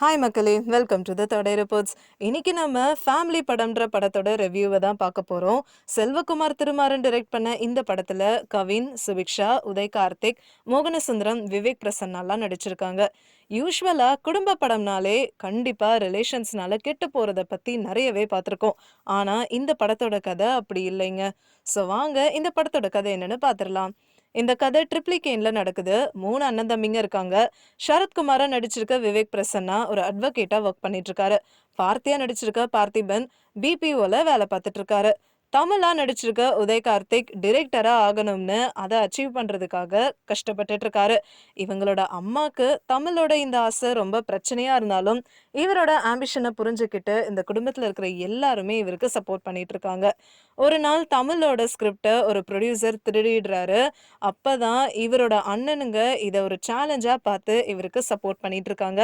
Hi மக்களே. Welcome to the தொடை reports இன்னைக்கு நம்ம ஃபேமிலி படம்ன்ற படத்தோட ரிவ்யூவை தான் பார்க்க போகிறோம் செல்வகுமார் திருமாறன் டிரெக்ட் பண்ண இந்த படத்தில் கவின் சுபிக்ஷா உதய் கார்த்திக் மோகனசுந்தரம் விவேக் பிரசன்னாலாம் நடிச்சிருக்காங்க. யூஸ்வலாக குடும்ப படம்னாலே கண்டிப்பாக ரிலேஷன்ஸ்னால கெட்டு போகிறத பற்றி நிறையவே பார்த்துருக்கோம். ஆனால் இந்த படத்தோட கதை அப்படி இல்லைங்க. ஸோ வாங்க இந்த படத்தோட கதை என்னென்னு பார்த்துடலாம். இந்த கதை ட்ரிப்ளிகேன்ல நடக்குது. மூணு அண்ணன் தம்பிங்க இருக்காங்க. சரத்குமாரா நடிச்சிருக்க விவேக் பிரசன்னா ஒரு அட்வொகேட்டா ஒர்க் பண்ணிட்டு இருக்காரு. பார்த்தியா நடிச்சிருக்க பார்த்திபன் பிபிஓல வேலை பார்த்துட்டு இருக்காரு. தமிழா நடிச்சிருக்க உதய் கார்த்திக் டிரெக்டரா ஆகணும்னு அதை அச்சீவ் பண்றதுக்காக கஷ்டப்பட்டுட்டு இருக்காரு இவங்களோட அம்மாக்கு தமிழோட இந்த ஆசை ரொம்ப பிரச்சனையா இருந்தாலும் இவரோட ஆம்பிஷனை புரிஞ்சுக்கிட்டு இந்த குடும்பத்துல இருக்கிற எல்லாருமே இவருக்கு சப்போர்ட் பண்ணிட்டு இருக்காங்க ஒரு நாள் தமிழோட ஸ்கிரிப்டை ஒரு ப்ரொடியூசர் திருடிடுறாரு. அப்பதான் இவரோட அண்ணனுங்க இதை ஒரு சேலஞ்சா பார்த்து இவருக்கு சப்போர்ட் பண்ணிட்டு இருக்காங்க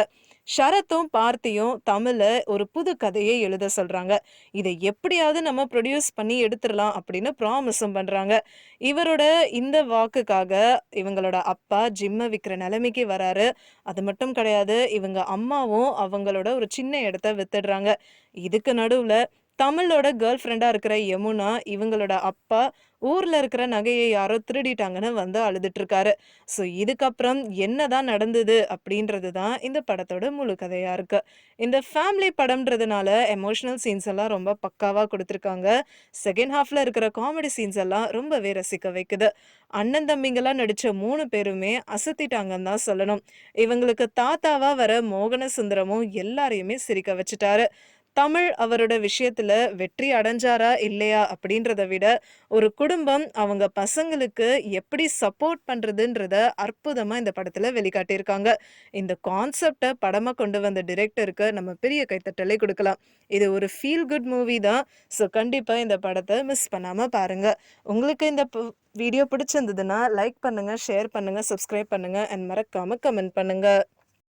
ஷரத்தும் பார்த்தியும் தமிழ ஒரு புது கதையை எழுத சொல்றாங்க. இதை எப்படியாவது நம்ம ப்ரொடியூஸ் பண்ணி எடுத்துடலாம் அப்படின்னு ப்ராமிஸும் பண்றாங்க. இவரோட இந்த வாக்குக்காக இவங்களோட அப்பா ஜிம்மை விற்கிற நிலைமைக்கு வராரு. அது மட்டும் கிடையாது இவங்க அம்மாவும் அவங்களோட ஒரு சின்ன இடத்த வித்துடுறாங்க. இதுக்கு நடுவுல தமிழோட கேர்ள் ஃப்ரெண்டாக இருக்கிற யமுனா இவங்களோட அப்பா ஊரில் இருக்கிற நகையை யாரோ திருடிட்டாங்கன்னு வந்து அழுதுட்டு ஸோ இதுக்கப்புறம் என்னதான் நடந்தது அப்படின்றது தான் இந்த படத்தோட முழு கதையாக இருக்கு. இந்த ஃபேமிலி படம்ன்றதுனால எமோஷனல் சீன்ஸ் எல்லாம் ரொம்ப பக்காவாக கொடுத்துருக்காங்க. செகண்ட் ஹாஃப்ல இருக்கிற காமெடி சீன்ஸ் எல்லாம் ரொம்பவே ரசிக்க வைக்குது. அண்ணன் தம்பிங்கெல்லாம் நடித்த மூணு பேருமே அசத்திட்டாங்கன்னு தான் சொல்லணும். இவங்களுக்கு தாத்தாவாக வர மோகன சுந்தரமும் எல்லாரையுமே சிரிக்க வச்சுட்டாரு. தமிழ் அவரோட விஷயத்துல வெற்றி அடைஞ்சாரா இல்லையா அப்படின்றத விட ஒரு குடும்பம் அவங்க பசங்களுக்கு எப்படி சப்போர்ட் பண்றதுன்றத அற்புதமா இந்த படத்துல வெளிக்காட்டியிருக்காங்க. இந்த கான்செப்டை படமா கொண்டு வந்த டிரெக்டருக்கு நம்ம பெரிய கைத்தட்டலை கொடுக்கலாம். இது ஒரு ஃபீல் குட் மூவி தான். ஸோ கண்டிப்பா இந்த படத்தை மிஸ் பண்ணாம பாருங்க. உங்களுக்கு இந்த வீடியோ பிடிச்சிருந்ததுன்னா லைக் பண்ணுங்க ஷேர் பண்ணுங்க சப்ஸ்கிரைப் பண்ணுங்க அண்ட் மறக்காம கமெண்ட் பண்ணுங்க.